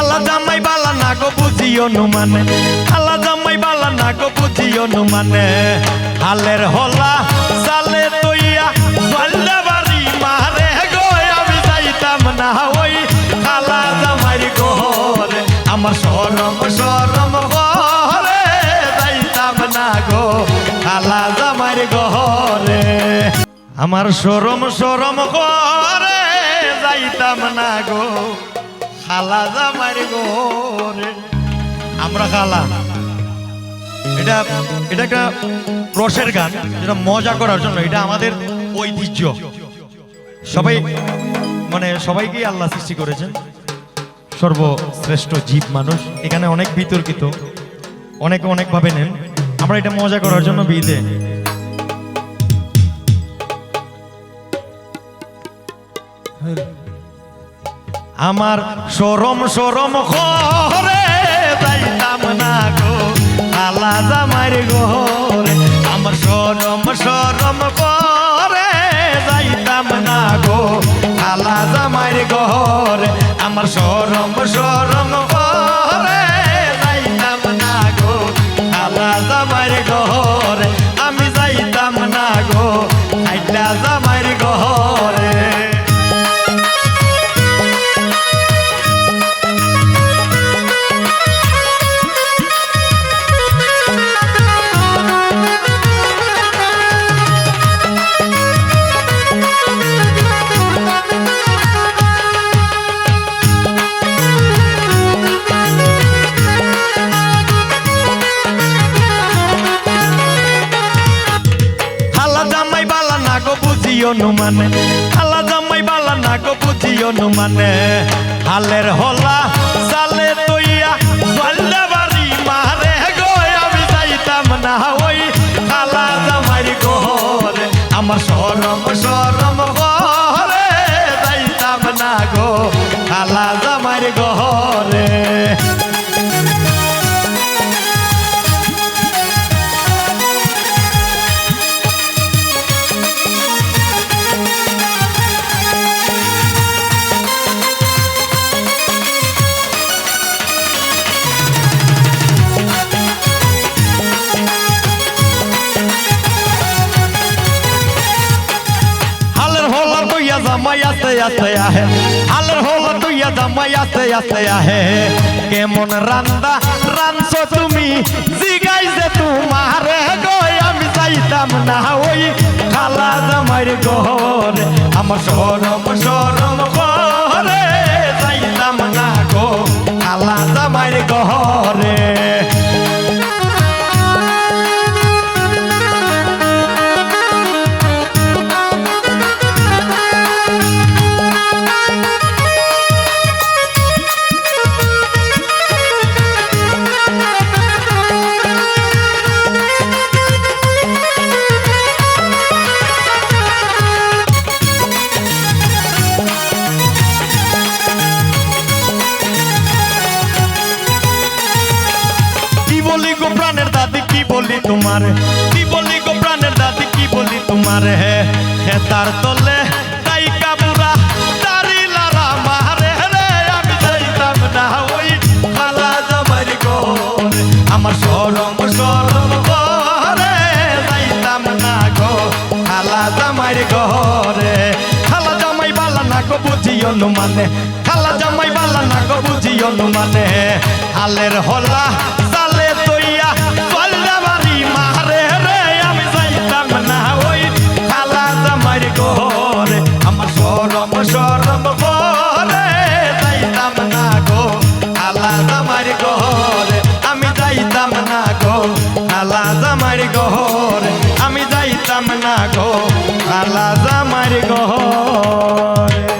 খালা জামাই, বালা না গো বুঝি অনুমানে। খালা জামাই, বালা না গো বুঝি অনুমানে। হালের হলা সালে তৈয়া জল্লা বাড়ি মারে গো, আমি যাইতাম না ওই খালা জামাই ঘরে। আমার সরম সরম ঘরে যাইতাম না গো খালা জামাই ঘরে। আমার সরম সরম ঘরে যাইতাম না গো খালা জামাই ঘরে আমরা খালা। এটা এটা একটা রসের গান, যেটা মজা করার জন্য, এটা আমাদের ঐতিহ্য। সবাই মানে সবাইকেই আল্লাহ সৃষ্টি করেছেন। সর্বশ্রেষ্ঠ জীব মানুষ। এখানে অনেক বিতর্কিত, অনেকে অনেকভাবে নেন। আমরা এটা মজা করার জন্য বিদে আমার সরম সরম ঘরে যাইতাম না গো আলা জামাইর ঘরে। অনুমানে। হালা জামাই বালা না গো বুঝি অনুমানে। হালের হলা সালে তৈয়া জল্লা বাড়ি মারে আমি না ওই হালা জামাই ঘরে। আমার সরম সরম ঘরে যাইতাম না গো হালা জামাই ঘরে। জামাই আস্তে আস্তে আহে। হালের হলা তুইয়া জামাই আস্তে আস্তে আহে। কেমন রান্দা, রানছ তুমি? জিগাই যে তোমার গয় আমি চাইতাম না ওই খালা জামাইর ঘরে। আমার সরম বলি তোমার? কি বলি গো প্রাণের দাদি কি বলি তোমার? হে হে তার তলে তাই খালা খালা খালা জামাই বালা না গো, বুঝি মানে খালা জামাই বালা না গো, বুঝি অনুমানে। হালের হলা সরম ঘরে যাইতাম না গো খালা জামাই ঘরে। আমি যাইতাম না গো খালা জামাই গহরে আমি যাইতাম না গো ঘরে।